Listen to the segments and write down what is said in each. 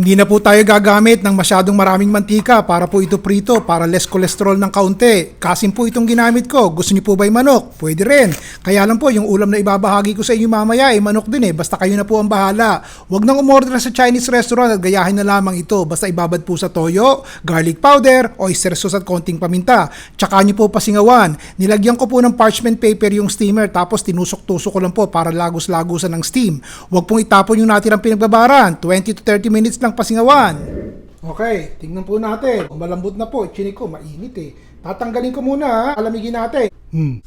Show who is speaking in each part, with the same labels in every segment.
Speaker 1: Hindi na po tayo gagamit ng masyadong maraming mantika para po ito prito para less cholesterol ng kaunti. Kasim po itong ginamit ko. Gusto niyo po ba yung manok? Pwede rin. Kaya lang po yung ulam na ibabahagi ko sa inyo mamaya ay manok din eh. Basta kayo na po ang bahala. Huwag nang umorder sa Chinese restaurant at gayahin na lamang ito. Basta ibabad po sa toyo, garlic powder, oyster sauce at konting paminta. Tsaka niyo po pasingawan. Nilagyan ko po ng parchment paper yung steamer tapos tinusok-tusok ko lang po para lagos-lagusan ng steam. Huwag pong itapon yung natirang pinagbabaran. 20 to 30 minutes lang pasingawan. Okay, tingnan po natin. Malambot na po. Chinik ko, mainit eh. Tatanggalin ko muna ha. Alamigin natin. Hmm.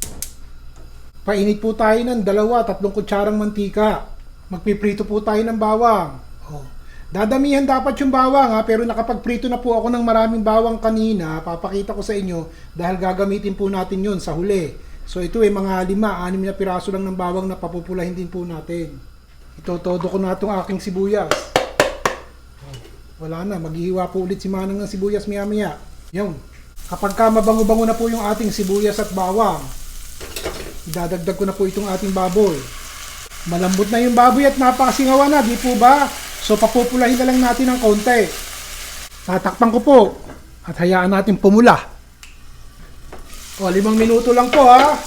Speaker 1: Painit po tayo ng dalawa, tatlong kutsarang mantika. Magpiprito po tayo ng bawang. Oh. Dadamihan dapat yung bawang ha, pero nakapagprito na po ako ng maraming bawang kanina. Papakita ko sa inyo dahil gagamitin po natin yon sa huli. So ito eh, mga lima, anim na piraso lang ng bawang na papupulahin din po natin. Ito, todo ko na itong aking sibuyas. Wala na, maghihiwa po ulit si Manang ng sibuyas maya maya. Yun. Kapag ka mabango-bango na po yung ating sibuyas at bawang, idadagdag ko na po itong ating baboy. Malambot na yung baboy at napakasingawa na, di po ba? So papupulahin na lang natin ng konti. Tatakpan ko po at hayaan natin pumula. O, limang minuto lang po ha.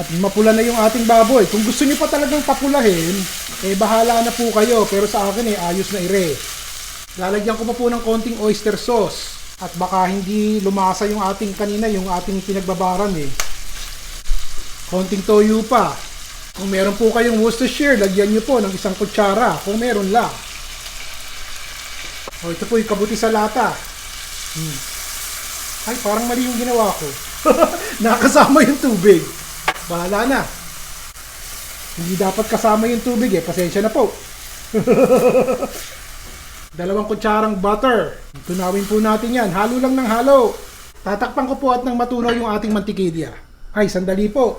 Speaker 1: At mapula na yung ating baboy. Kung gusto niyo pa talagang papulahin, eh bahala na po kayo. Pero sa akin eh, ayos na ire. Lalagyan ko pa po ng konting oyster sauce. At baka hindi lumasa yung ating kanina, yung ating pinagbabaran eh. Konting toyo pa. Kung meron po kayong Worcestershire, lagyan nyo po ng isang kutsara. Kung meron lang. O ito po yung kabuti sa lata. Hmm. Ay, parang mali yung ginawa ko. Nakasama yung tubig. Bahala na. Hindi dapat kasama yung tubig eh. Pasensya na po. Dalawang kutsarang butter. Tunawin po natin yan. Halo lang ng halo. Tatakpan ko po at nang matunaw yung ating mantikilya. Ay, sandali po.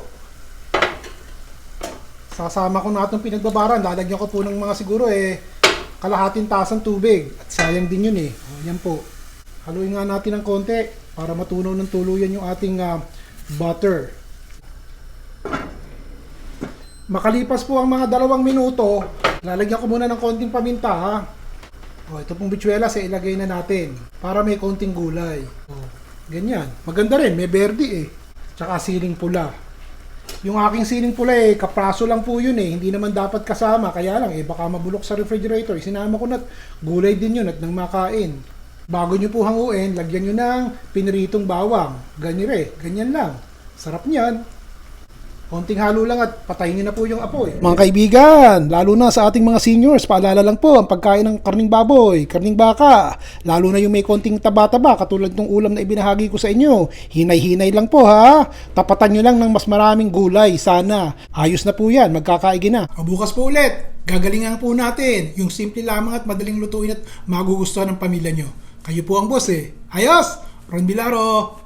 Speaker 1: Sasama ko na itong pinagbabaran. Lalagyan ko po ng mga siguro eh kalahating tasang tubig. At sayang din yun eh. O, yan po. Haluin nga natin ng konti para matunaw ng tuluyan yung ating ah, butter. Makalipas po ang mga dalawang minuto, lalagyan ko muna ng konting paminta ha. O, ito pong bitswela sa ilagay na natin para may konting gulay. O, ganyan. Maganda rin, may berde eh. Tsaka siling pula. Yung aking siling pula eh, kapraso lang po yun eh. Hindi naman dapat kasama. Kaya lang eh, baka mabulok sa refrigerator. Sinama ko na gulay din yun at nang makain. Bago nyo po hanguin, lagyan nyo ng piniritong bawang. Ganyan eh, ganyan lang. Sarap niyan. Konting halo lang at patayin nyo na po yung apoy. Mga kaibigan, lalo na sa ating mga seniors, paalala lang po ang pagkain ng karning baboy, karning baka, lalo na yung may konting taba-taba katulad ng ulam na ibinahagi ko sa inyo. Hinay-hinay lang po ha. Tapatan nyo lang ng mas maraming gulay, sana. Ayos na po yan, magkakaigi na. O bukas po ulit, gagalingan po natin yung simple lamang at madaling lutuin at magugustuhan ng pamilya nyo. Kayo po ang boss eh. Ayos! Ron Bilaro!